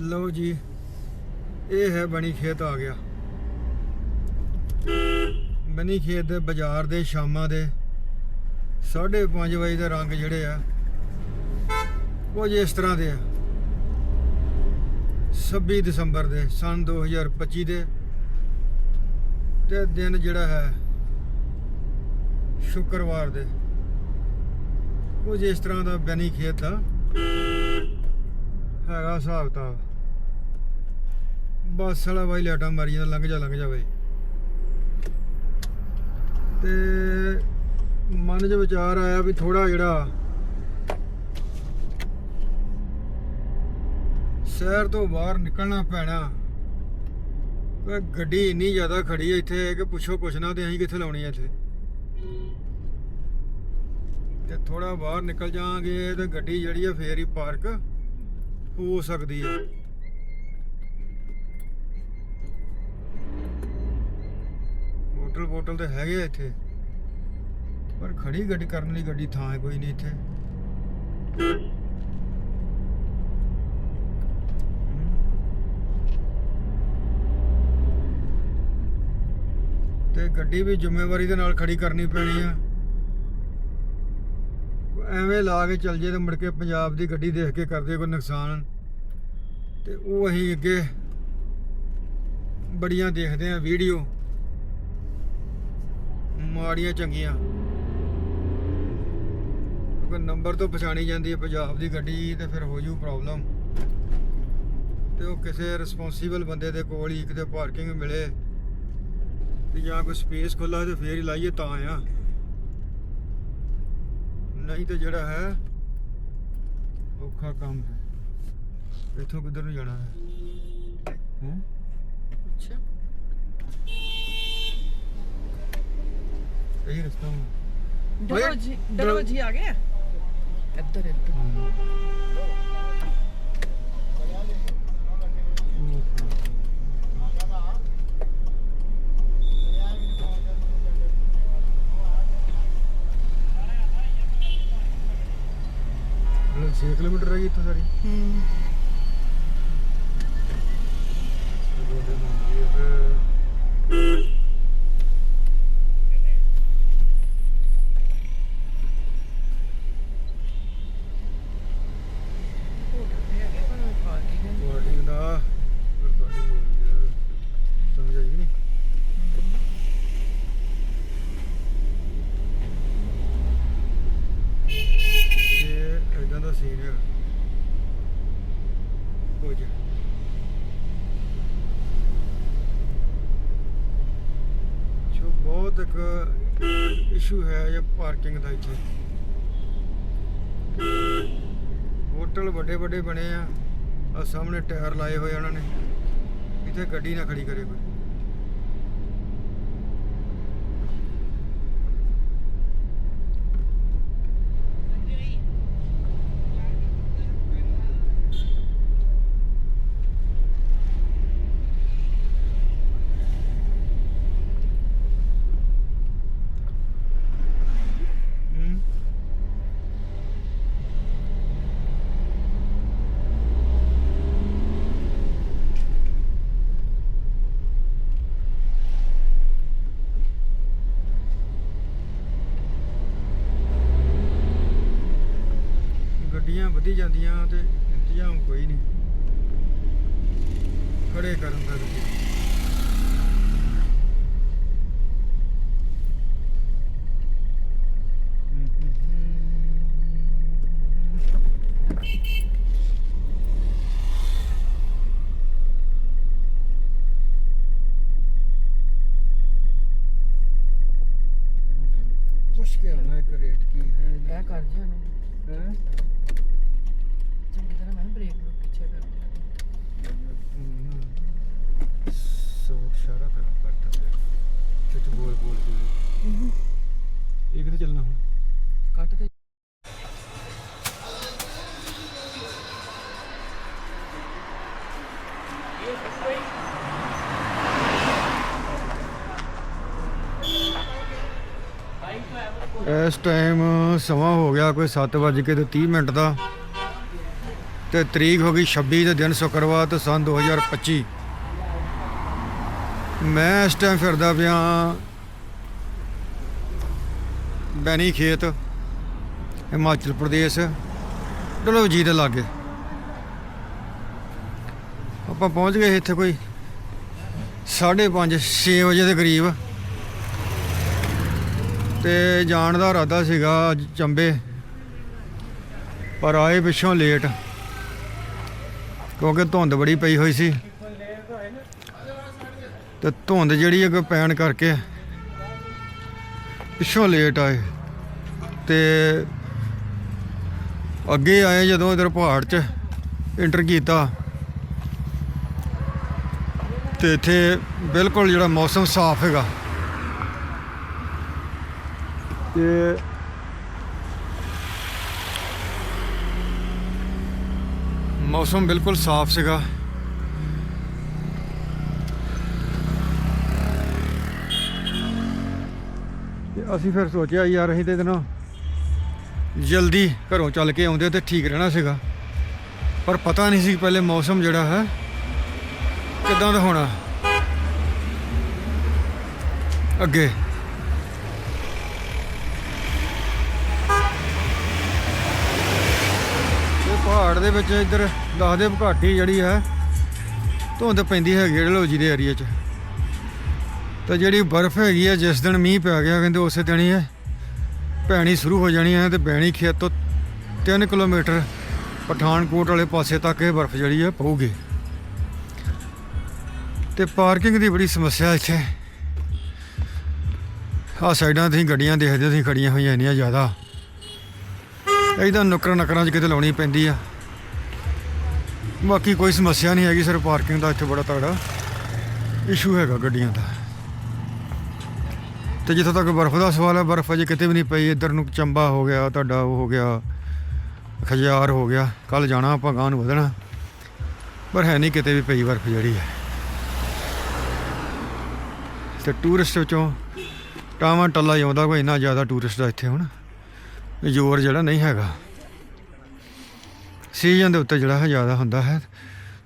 ਲਓ ਜੀ, ਇਹ ਹੈ ਬਣੀ ਖੇਤ ਆ ਗਿਆ। ਬਣੀ ਖੇਤ ਦੇ ਬਾਜ਼ਾਰ ਦੇ ਸ਼ਾਮਾਂ ਦੇ 5:30 ਵਜੇ ਦੇ ਰੰਗ ਜਿਹੜੇ ਆ ਉਹ ਇਸ ਤਰ੍ਹਾਂ ਦੇ ਆ। 26 ਦਸੰਬਰ ਦੇ, ਸਨ 2025 ਦੇ। ਤੇ ਦਿਨ ਜਿਹੜਾ ਹੈ, ਸ਼ੁੱਕਰਵਾਰ ਦੇ। ਉਹ ਜਿਸ ਤਰ੍ਹਾਂ ਦਾ ਬੈਨੀ ਖੇਤ ਆ। ਹੈਗਾ ਹਿਸਾਬ ਤਾਂ ਬੱਸ ਵਾਲਾ ਬਾਈ ਲਾਟਾਂ ਮਾਰੀ ਜਾਂਦਾ ਲੰਘ ਜਾ ਲੰਘ ਜਾ ਬਾਈ। ਤੇ ਮਨ 'ਚ ਵਿਚਾਰ ਆਇਆ ਵੀ ਥੋੜਾ ਜਿਹੜਾ ਸ਼ਹਿਰ ਤੋਂ ਬਾਹਰ ਨਿਕਲਣਾ ਪੈਣਾ। ਕੋਈ ਗੱਡੀ ਇੰਨੀ ਜ਼ਿਆਦਾ ਖੜੀ ਹੈ ਇੱਥੇ ਕਿ ਪੁੱਛੋ ਕੁਛ ਨਾ ਤੇ ਅਸੀਂ ਕਿੱਥੇ ਲਾਉਣੀ ਹੈ ਇੱਥੇ। ਤੇ ਥੋੜਾ ਬਾਹਰ ਨਿਕਲ ਜਾਾਂਗੇ ਤੇ ਗੱਡੀ ਜਿਹੜੀ ਆ ਫੇਰ ਹੀ ਪਾਰਕ। ਹੋ ਸਕਦੀ ਹੈ। ਹੋਟਲ ਹੋਟਲ ਤੇ ਹੈਗੇ ਆ ਇੱਥੇ। ਪਰ ਖੜੀ ਗੱਡੀ ਕਰਨ ਲਈ ਗੱਡੀ ਥਾਂ ਕੋਈ ਨਹੀਂ ਇੱਥੇ। ਤੇ ਗੱਡੀ ਵੀ ਜ਼ਿੰਮੇਵਾਰੀ ਦੇ ਨਾਲ ਖੜੀ ਕਰਨੀ ਪੈਣੀ ਆ। ਐਵੇਂ ਲਾ ਕੇ ਚੱਲ ਜੇ ਤੇ ਮੁੜ ਕੇ ਪੰਜਾਬ ਦੀ ਗੱਡੀ ਦੇਖ ਕੇ ਕਰਦੇ ਕੋਈ ਨੁਕਸਾਨ। ਤੇ ਉਹ ਅਸੀਂ ਅੱਗੇ ਬੜੀਆਂ ਦੇਖਦੇ ਆ ਵੀਡੀਓ। ਮਾੜੀਆਂ ਚੰਗੀਆਂ। ਕਿਉਂਕਿ ਨੰਬਰ ਤੋਂ ਪਛਾਣੀ ਜਾਂਦੀ ਹੈ ਪੰਜਾਬ ਦੀ ਗੱਡੀ ਤੇ ਫਿਰ ਹੋ ਜੂ ਪ੍ਰੋਬਲਮ ਤੇ ਉਹ ਕਿਸੇ ਰਿਸਪੌਂਸੀਬਲ ਬੰਦੇ ਦੇ ਕੋਲ ਹੀ ਕਿਤੇ ਪਾਰਕਿੰਗ ਮਿਲੇ। ਤੇ ਜਾਂ ਕੋਈ ਸਪੇਸ ਖੁੱਲਾ ਤੇ ਫੇਰ ਹੀ ਲਾਈਏ ਤਾਂ ਆ। ਨਹੀਂ ਤੇ ਜਿਹੜਾ ਹੈ ਔਖਾ ਕੰਮ ਹੈ। ਇੱਥੋਂ ਕਿੱਧਰ ਨੂੰ ਜਾਣਾ ਹੈ? ਹੈਂ? ਅੱਛਾ। ਇਹੀ ਰਸਤਾ ਹੁਣ ਡਲੋਜੀ ਡਲ- ਡਲੋਜੀ ਆ ਗਏ ਆ? ਇੱਧਰ ਇੱਧਰ। 6 ਕਿਲੋਮੀਟਰ ਰਹਿ ਗਈ ਇੱਥੋਂ ਸਾਰੀ। ਹੂੰ। ਹੋਟਲ ਤੇ ਹੈਗੇ ਪਰ ਪਾਰਕਿੰਗ ਹੈ ਪਾਰਕਿੰਗ ਦਾ ਰਿਕਾਰਡਿੰਗ ਹੋ ਰਹੀ ਹੈ ਸਮਝ ਆਈ ਕਿ ਨਹੀਂ ਇਹ ਇਦਾਂ ਦਾ ਸੀਨ ਹੈ ਹੋ ਜੋ ਬਹੁਤ ਇੱਕ ਇਸ਼ੂ ਹੈ ਇਹ ਪਾਰਕਿੰਗ ਦਾ ਇੱਥੇ ਹੋਟਲ ਵੱਡੇ ਵੱਡੇ ਬਣੇ ਆ ਆ ਸਾਹਮਣੇ ਟਾਇਰ ਲਾਏ ਹੋਏ ਉਹਨਾਂ ਨੇ। ਇੱਥੇ ਗੱਡੀ ਨਾ ਖੜੀ ਕਰੇ ਕੋਈ ਹੂੰ ਗੱਡੀਆਂ ਵਧੀ ਜਾਂਦੀਆਂ ਤੇ ਇੰਤਜ਼ਾਮ ਕੋਈ ਨਹੀਂ। ਖੜੇ ਕਰਨ ਦਾ ਵੀ। ਪੁੱਛ ਕੇ ਆਉਣਾ ਇੱਕ ਰੇਟ ਕੀ ਹੈ ਇਹ ਕਰ ਜੀ ਉਹਨੂੰ ਹੈ ਚੰਗੀ ਤਰ੍ਹਾਂ ਮੈਂ ਬ੍ਰੇਕ ਨੂੰ ਪਿੱਛੇ ਕਰ ਦਿਆ ਸੋ ਸਾਰਾ ਖਰਾਬ ਕਰਤਾ ਪਿਆ ਚੁੱਚ ਬੋਲ ਬੋਲ ਕੇ ਇਹ ਕਿਤੇ ਚੱਲਣਾ ਹੁਣ ਕੱਟ ਤੇ ਇਸ ਟਾਈਮ ਸਮਾਂ ਹੋ ਗਿਆ ਕੋਈ 7 ਵੱਜ ਕੇ ਤੇ 30 ਮਿੰਟ ਦਾ। ਤੇ ਤਰੀਕ ਹੋ ਗਈ 26 ਦੇ ਦਿਨ ਸ਼ੁੱਕਰਵਾਰ ਤੇ ਸਨ 2025 ਮੈਂ ਇਸ ਟਾਈਮ ਫਿਰਦਾ ਪਿਆ ਬੈਣੀ ਖੇਤ, ਹਿਮਾਚਲ ਪ੍ਰਦੇਸ਼, ਡਲਹੌਜੀ ਦੇ ਲਾਗੇ। ਆਪਾਂ ਪਹੁੰਚ ਗਏ ਇੱਥੇ ਕੋਈ 5:30 6 ਵਜੇ ਦੇ ਕਰੀਬ। ਤੇ ਜਾਣ ਦਾ ਇਰਾਦਾ ਸੀਗਾ ਅੱਜ ਚੰਬੇ, ਪਰ ਆਏ ਪਿੱਛੋਂ ਲੇਟ ਕਿਉਂਕਿ ਧੁੰਦ ਬੜੀ ਪਈ ਹੋਈ ਸੀ ਤੇ ਧੁੰਦ ਜਿਹੜੀ ਅੱਗੇ ਪੈਣ ਕਰਕੇ ਪਿੱਛੋਂ ਲੇਟ ਆਏ ਤੇ ਅੱਗੇ ਆਏ ਜਦੋਂ ਇਧਰ ਪਹਾੜ 'ਚ ਇੰਟਰ ਕੀਤਾ ਤੇ ਇੱਥੇ ਬਿਲਕੁਲ ਜਿਹੜਾ ਮੌਸਮ ਸਾਫ਼ ਹੈਗਾ। ਤੇ ਮੌਸਮ ਬਿਲਕੁਲ ਸਾਫ਼ ਸੀਗਾ। ਤੇ ਅਸੀਂ ਫਿਰ ਸੋਚਿਆ ਯਾਰ ਅਸੀਂ ਤੇ ਇਹਦੇ ਜਲਦੀ ਘਰੋਂ ਚੱਲ ਕੇ ਆਉਂਦੇ ਤੇ ਠੀਕ ਰਹਿਣਾ ਸੀਗਾ। ਪਰ ਪਤਾ ਨਹੀਂ ਸੀ ਪਹਿਲੇ ਮੌਸਮ ਜਿਹੜਾ ਹੈ, ਕਿਦਾਂ ਦਾ ਹੋਣਾ। ਅੱਗੇ ਪਹਾੜ ਦੇ ਵਿੱਚ ਇੱਧਰ ਦੱਸਦੇ ਘਾਟੀ ਜਿਹੜੀ ਹੈ, ਧੁੰਦ ਪੈਂਦੀ ਹੈਗੀ ਹੈ ਡਲਹੌਜੀ ਦੇ ਏਰੀਆ 'ਚ। ਤਾਂ ਜਿਹੜੀ ਬਰਫ਼ ਹੈਗੀ ਹੈ ਜਿਸ ਦਿਨ ਮੀਂਹ ਪੈ ਗਿਆ, ਕਹਿੰਦੇ ਉਸੇ ਦਿਨ ਹੀ ਹੈ ਪੈਣੀ ਸ਼ੁਰੂ ਹੋ ਜਾਣੀ ਹੈ ਤੇ ਬੈਣੀ ਖੇਤ ਤੋਂ 3 ਕਿਲੋਮੀਟਰ ਪਠਾਨਕੋਟ ਵਾਲੇ ਪਾਸੇ ਤੱਕ ਇਹ ਬਰਫ਼ ਜਿਹੜੀ ਹੈ ਪਊਗੀ। ਤੇ ਪਾਰਕਿੰਗ ਦੀ ਬੜੀ ਸਮੱਸਿਆ ਇੱਥੇ। ਆ ਸਾਈਡਾਂ ਤੇ ਗੱਡੀਆਂ ਦੇਖਦੇ ਤੁਸੀਂ ਖੜੀਆਂ ਹੋਈਆਂ ਇੰਨੀਆਂ ਜ਼ਿਆਦਾ। ਇਹਦਾ ਨੁੱਕਰਾਂ ਨਕਰਾਂ 'ਚ ਕਿਤੇ ਲਾਉਣੀ ਪੈਂਦੀ ਆ। ਬਾਕੀ ਕੋਈ ਸਮੱਸਿਆ ਨਹੀਂ ਹੈਗੀ ਸਰ ਪਾਰਕਿੰਗ ਦਾ ਇੱਥੇ ਬੜਾ ਤਗੜਾ ਇਸ਼ੂ ਹੈਗਾ ਗੱਡੀਆਂ ਦਾ। ਤੇ ਜਿੱਥੋਂ ਤੱਕ ਬਰਫ਼ ਦਾ ਸਵਾਲ ਹੈ ਬਰਫ਼ ਅਜੇ ਕਿਤੇ ਵੀ ਨਹੀਂ ਪਈ, ਇੱਧਰ ਨੂੰ ਚੰਬਾ ਹੋ ਗਿਆ, ਤੁਹਾਡਾ ਉਹ ਹੋ ਗਿਆ, ਖਜਿਆਰ ਹੋ ਗਿਆ ਕੱਲ ਜਾਣਾ ਆਪਾਂ ਗਾਂ ਨੂੰ ਵਧਣਾ। ਪਰ ਹੈ ਨਹੀਂ ਕਿਤੇ ਵੀ ਪਈ ਬਰਫ਼ ਜਿਹੜੀ ਹੈ ਤੇ ਟੂਰਿਸਟ ਵਿੱਚੋਂ ਟਾਵਾਂ ਟੱਲਾ ਹੀ ਆਉਂਦਾ, ਕੋਈ ਇੰਨਾ ਜ਼ਿਆਦਾ ਟੂਰਿਸਟ ਆ ਇੱਥੇ ਹੁਣ। ਜ਼ੋਰ ਜਿਹੜਾ ਨਹੀਂ ਹੈਗਾ। ਸੀਜ਼ਨ ਦੇ ਉੱਤੇ ਜਿਹੜਾ ਹੈ ਜ਼ਿਆਦਾ ਹੁੰਦਾ ਹੈ,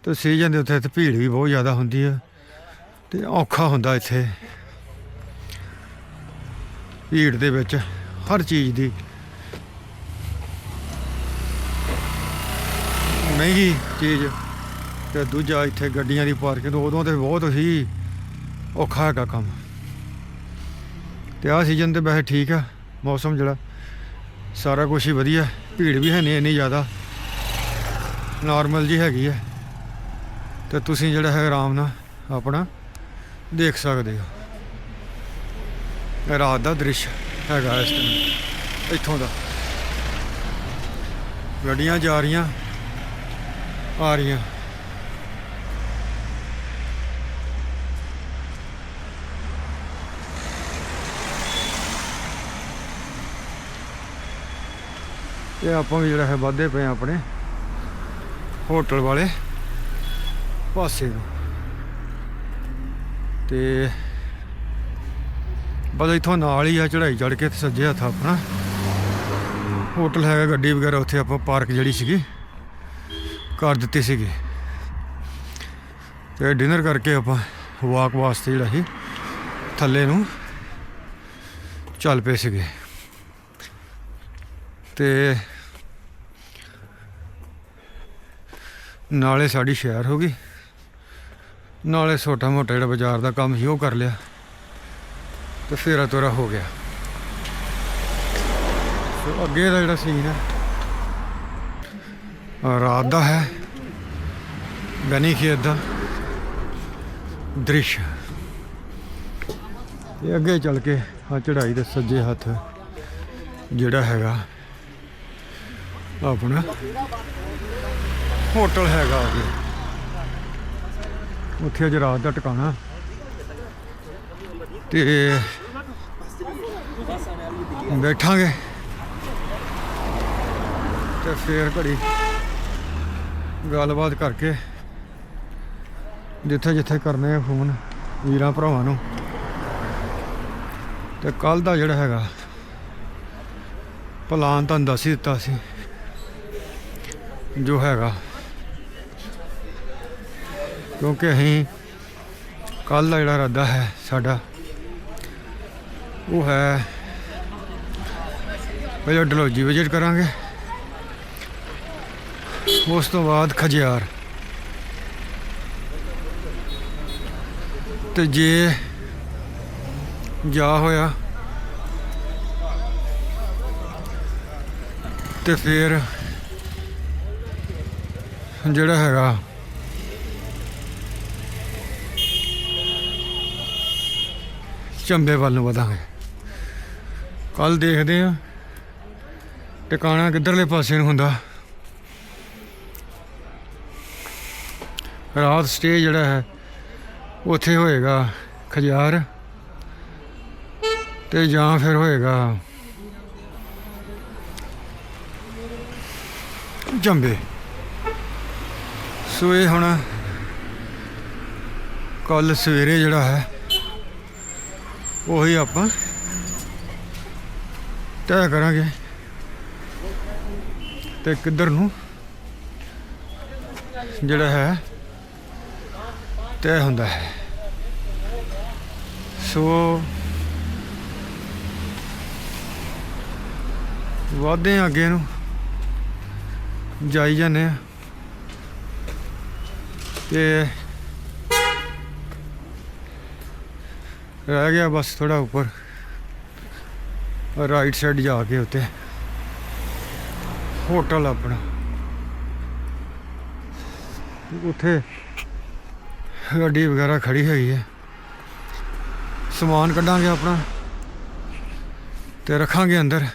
ਤੇ ਸੀਜ਼ਨ ਦੇ ਉੱਤੇ ਇੱਥੇ ਭੀੜ ਵੀ ਬਹੁਤ ਜ਼ਿਆਦਾ ਹੁੰਦੀ ਹੈ, ਤੇ ਔਖਾ ਹੁੰਦਾ ਇੱਥੇ। ਭੀੜ ਦੇ ਵਿੱਚ ਹਰ ਚੀਜ਼ ਦੀ ਮਹਿੰਗੀ ਚੀਜ਼ ਤੇ ਦੂਜਾ ਇੱਥੇ ਗੱਡੀਆਂ ਦੀ ਪਾਰਕਿੰਗ, ਉਦੋਂ ਤੇ ਬਹੁਤ ਹੀ ਔਖਾ ਹੈਗਾ ਕੰਮ। ਤੇ ਆਹ ਸੀਜ਼ਨ ਤੇ ਵੈਸੇ ਠੀਕ ਆ ਮੌਸਮ ਜਿਹੜਾ ਸਾਰਾ ਕੁਝ ਹੀ ਵਧੀਆ। ਭੀੜ ਵੀ ਹੈ ਨਹੀਂ ਇੰਨੀ ਜ਼ਿਆਦਾ। ਨਾਰਮਲ ਜੀ ਹੈਗੀ ਹੈ। ਤੇ ਤੁਸੀਂ ਜਿਹੜਾ ਹੈ ਆਰਾਮ ਨਾਲ ਆਪਣਾ ਦੇਖ ਸਕਦੇ ਹੋ। ਰਾਤ ਦਾ ਦ੍ਰਿਸ਼ ਹੈਗਾ ਇਸ ਟਾਈਮ ਇੱਥੋਂ ਦਾ। ਗੱਡੀਆਂ ਜਾ ਰਹੀਆਂ, ਆ ਰਹੀਆਂ। ਤੇ ਆਪਾਂ ਵੀ ਜਿਹੜਾ ਹੈ ਵਾਧੇ ਪਏ ਹਾਂ ਆਪਣੇ ਹੋਟਲ ਵਾਲੇ ਪਾਸੇ ਨੂੰ। ਤੇ ਬਸ ਇੱਥੋਂ ਨਾਲ ਹੀ ਆ ਚੜਾਈ ਚੜ ਕੇ ਤੇ ਸੱਜੇ ਹੱਥ ਆਪਣਾ। ਹੋਟਲ ਹੈਗਾ, ਗੱਡੀ ਵਗੈਰਾ ਉੱਥੇ ਆਪਾਂ ਪਾਰਕ ਜਿਹੜੀ ਸੀਗੀ, ਕਰ ਦਿੱਤੀ ਸੀਗੀ। ਤੇ ਡਿਨਰ ਕਰਕੇ ਆਪਾਂ ਵਾਕ ਵਾਸਤੇ ਜਿਹੜਾ ਸੀ, ਥੱਲੇ ਨੂੰ ਚੱਲ ਪਏ ਸੀਗੇ। ਤੇ ਨਾਲੇ ਸਾਡੀ ਸ਼ਹਿਰ ਹੋ ਗਈ। ਨਾਲੇ ਛੋਟਾ ਮੋਟਾ ਜਿਹੜਾ ਬਾਜ਼ਾਰ ਦਾ ਕੰਮ ਸੀ, ਉਹ ਕਰ ਲਿਆ। ਤੇ ਫੇਰਾ ਤੋਰਾ ਹੋ ਗਿਆ। ਸੋ ਅੱਗੇ ਦਾ ਜਿਹੜਾ ਸੀਨ ਹੈ ਰਾਤ ਦਾ ਹੈ। ਬਨੀ ਖੇਤ ਦਾ ਦ੍ਰਿਸ਼। ਤੇ ਅੱਗੇ ਚੱਲ ਕੇ ਆ ਚੜਾਈ ਦੇ ਸੱਜੇ ਹੱਥ ਜਿਹੜਾ ਹੈਗਾ ਆਪਣਾ। ਹੋਟਲ ਹੈਗਾ ਅੱਗੇ ਉੱਥੇ ਅੱਜ ਰਾਤ ਦਾ ਟਿਕਾਣਾ। ਤੇ ਬੈਠਾਂਗੇ। ਤੇ ਫੇਰ ਘੜੀ ਗੱਲਬਾਤ ਕਰਕੇ ਜਿੱਥੇ ਜਿੱਥੇ ਕਰਨੇ ਆ ਫੋਨ ਵੀਰਾਂ ਭਰਾਵਾਂ ਨੂੰ। ਤੇ ਕੱਲ ਦਾ ਜਿਹੜਾ ਹੈਗਾ ਪਲਾਨ ਤੁਹਾਨੂੰ ਦੱਸ ਹੀ ਦਿੱਤਾ ਸੀ। ਜੋ ਹੈਗਾ। ਕਿਉਂਕਿ ਅਸੀਂ ਕੱਲ ਦਾ ਜਿਹੜਾ ਇਰਾਦਾ ਹੈ ਸਾਡਾ, ਉਹ ਹੈ ਪਹਿਲਾਂ ਡਲਹੌਜੀ ਵਿਜ਼ਿਟ ਕਰਾਂਗੇ। ਉਸ ਤੋਂ ਬਾਅਦ ਖਜਿਆਰ। ਤੇ ਜੇ ਜਾ ਹੋਇਆ, ਤੇ ਫਿਰ ਜਿਹੜਾ ਹੈਗਾ। ਚੰਬੇ ਵੱਲ ਨੂੰ ਵਧਾਂਗੇ। ਕੱਲ ਦੇਖਦੇ ਆ ਟਿਕਾਣਾ ਕਿੱਧਰਲੇ ਪਾਸੇ ਨੂੰ ਹੁੰਦਾ। ਰਾਤ ਸਟੇ ਜਿਹੜਾ ਹੈ, ਉੱਥੇ ਹੋਏਗਾ ਖਜਾਰ ਤੇ ਜਾਂ ਫਿਰ ਹੋਏਗਾ ਜੰਬੇ ਸੋ ਇਹ ਹੁਣ ਕੱਲ ਸਵੇਰੇ ਜਿਹੜਾ ਹੈ, ਉਹੀ ਆਪਾਂ ਤੈਅ ਕਰਾਂਗੇ ਤੇ ਕਿੱਧਰ ਨੂੰ ਜਿਹੜਾ ਹੈ ਤੈਅ ਹੁੰਦਾ ਹੈ। ਸੋ ਵਾਧੇ ਅੱਗੇ ਨੂੰ ਜਾਈ ਜਾਂਦੇ ਆ ਤੇ ਰਹਿ ਗਿਆ ਬਸ ਥੋੜਾ ਉੱਪਰ ਰਾਈਟ ਸਾਈਡ ਜਾ ਕੇ ਉੱਤੇ ਹੋਟਲ ਆਪਣਾ। ਉੱਥੇ ਗੱਡੀ ਵਗੈਰਾ ਖੜੀ ਹੋਈ ਹੈ। ਸਮਾਨ ਕੱਢਾਂਗੇ ਆਪਣਾ ਤੇ ਰੱਖਾਂਗੇ ਅੰਦਰ।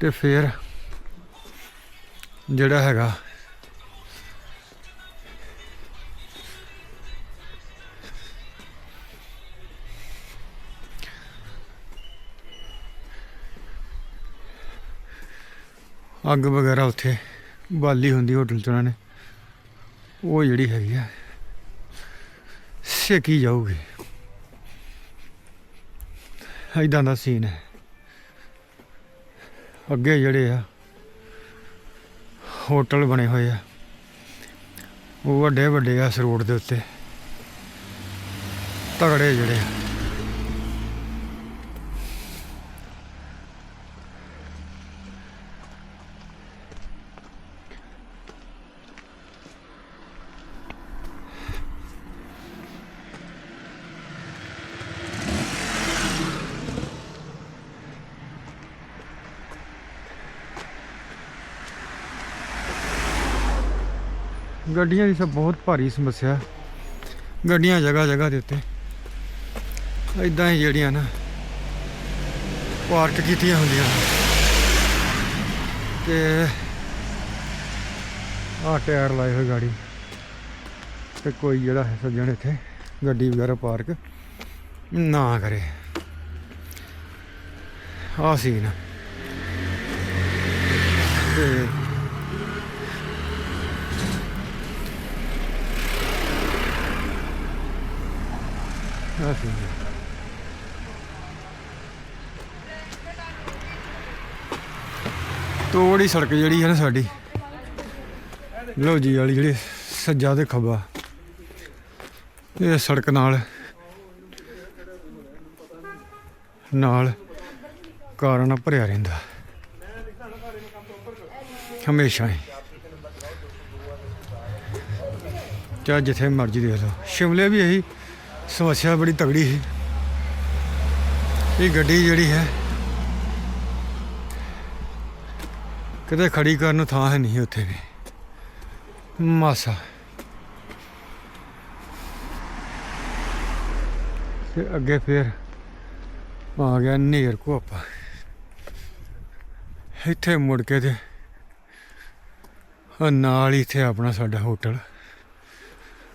ਤੇ ਫਿਰ ਜਿਹੜਾ ਹੈਗਾ। ਅੱਗ ਵਗੈਰਾ ਉੱਥੇ ਬਾਲੀ ਹੁੰਦੀ ਹੋਟਲ ਚ ਉਹਨਾਂ ਨੇ। ਉਹ ਜਿਹੜੀ ਹੈਗੀ ਆ, ਸੇਕੀ ਜਾਊਗੀ। ਐਦਾਂ ਦਾ ਸੀਨ ਹੈ। ਅੱਗੇ ਜਿਹੜੇ ਆ ਹੋਟਲ ਬਣੇ ਹੋਏ ਆ ਉਹ ਵੱਡੇ ਵੱਡੇ ਆ ਇਸ ਰੋਡ ਦੇ ਉੱਤੇ ਤਗੜੇ ਜਿਹੜੇ ਆ। ਗੱਡੀਆਂ ਦੀ ਸਭ ਬਹੁਤ ਭਾਰੀ ਸਮੱਸਿਆ ਗੱਡੀਆਂ ਜਗ੍ਹਾ ਜਗ੍ਹਾ ਦੇ ਉੱਤੇ ਇਦਾਂ ਹੀ ਜਿਹੜੀਆਂ ਨਾ, ਪਾਰਕ ਕੀਤੀਆਂ ਹੁੰਦੀਆਂ ਨੇ। ਤੇ ਆਹ ਟਾਇਰ ਲਾਏ ਹੋਏ ਗਾੜੀ ਤੇ ਕੋਈ ਜਿਹੜਾ ਹੈ ਸੱਜਣ ਇੱਥੇ, ਗੱਡੀ ਵਗੈਰਾ ਪਾਰਕ, ਨਾ ਕਰੇ ਆਹ ਸੀਨ ਆ। ਤੇ ਆਹ ਸੀਨ ਆ। ਤੋੜੀ ਸੜਕ ਜਿਹੜੀ ਹੈ ਨਾ ਸਾਡੀ। ਲੋਜੀ ਵਾਲੀ ਜਿਹੜੀ ਸੱਜਾ ਤੇ ਖੱਬਾ। ਇਹ ਸੜਕ ਨਾਲ ਨਾਲ ਕਾਰਾਂ ਨਾਲ ਭਰਿਆ ਰਹਿੰਦਾ। ਹਮੇਸ਼ਾ ਹੀ। ਚਾਹੇ ਜਿੱਥੇ ਮਰਜ਼ੀ ਦੇਖ ਲਓ। ਸ਼ਿਮਲੇ ਵੀ ਇਹੀ ਸਮੱਸਿਆ ਬੜੀ ਤਗੜੀ ਸੀ। ਇਹ ਗੱਡੀ ਜਿਹੜੀ ਹੈ, ਕਿਤੇ ਖੜੀ ਕਰਨ ਨੂੰ ਥਾਂ ਹੈ ਨਹੀਂ ਉੱਥੇ ਵੀ। ਮਾਸਾ। ਤੇ ਅੱਗੇ ਫਿਰ ਆ ਗਿਆ ਨੇਰ ਕੋ ਆਪਾਂ ਇੱਥੇ ਮੁੜ ਕੇ ਤੇ ਨਾਲ ਹੀ ਇੱਥੇ ਆਪਣਾ ਸਾਡਾ ਹੋਟਲ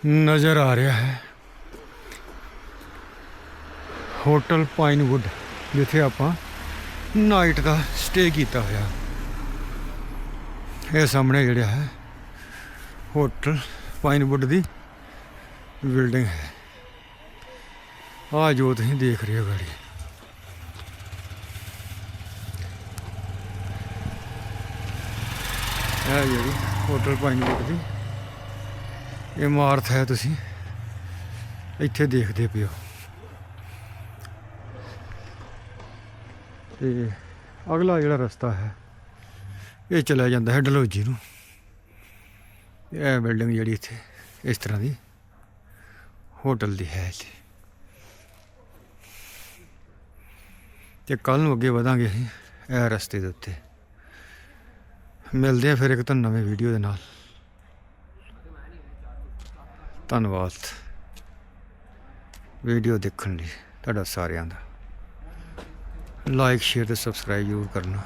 ਨਜ਼ਰ ਆ ਰਿਹਾ ਹੈ। ਹੋਟਲ ਪਾਈਨਵੁੱਡ, ਜਿੱਥੇ ਆਪਾਂ ਨਾਈਟ ਦਾ ਸਟੇ ਕੀਤਾ ਹੋਇਆ। ਇਹ ਸਾਹਮਣੇ ਜਿਹੜਾ ਹੈ, ਹੋਟਲ ਪਾਈਨਵੁੱਡ ਦੀ ਬਿਲਡਿੰਗ ਹੈ। ਆ ਜੋ ਤੁਸੀਂ ਦੇਖ ਰਹੇ ਹੋ ਗਾੜੀ। ਇਹ ਜਿਹੜੀ ਹੋਟਲ ਪਾਈਨਵੁੱਡ ਦੀ ਇਮਾਰਤ ਹੈ, ਤੁਸੀਂ ਇੱਥੇ ਦੇਖਦੇ ਪਿਓ ਤੇ ਅਗਲਾ ਜਿਹੜਾ ਰਸਤਾ ਹੈ, ਇਹ ਚਲਾ ਜਾਂਦਾ ਹੈ ਡਲਹੌਜੀ ਨੂੰ। ਇਹ ਬਿਲਡਿੰਗ ਜਿਹੜੀ ਇੱਥੇ, ਇਸ ਤਰ੍ਹਾਂ ਦੀ ਹੋਟਲ ਦੀ ਹੈ ਜੀ ਤੇ ਕੱਲ ਨੂੰ ਅੱਗੇ ਵਧਾਂਗੇ ਅਸੀਂ ਇਹ ਰਸਤੇ ਦੇ ਉੱਤੇ। ਮਿਲਦੇ ਆ ਫਿਰ ਇੱਕ ਤਾਂ ਨਵੇਂ ਵੀਡੀਓ ਦੇ ਨਾਲ। ਧੰਨਵਾਦ। ਵੀਡੀਓ ਦੇਖਣ ਲਈ ਤੁਹਾਡਾ ਸਾਰਿਆਂ ਦਾ। ਲਾਈਕ ਸ਼ੇਅਰ ਤੇ ਸਬਸਕ੍ਰਾਈਬ ਜ਼ਰੂਰ ਕਰਨਾ।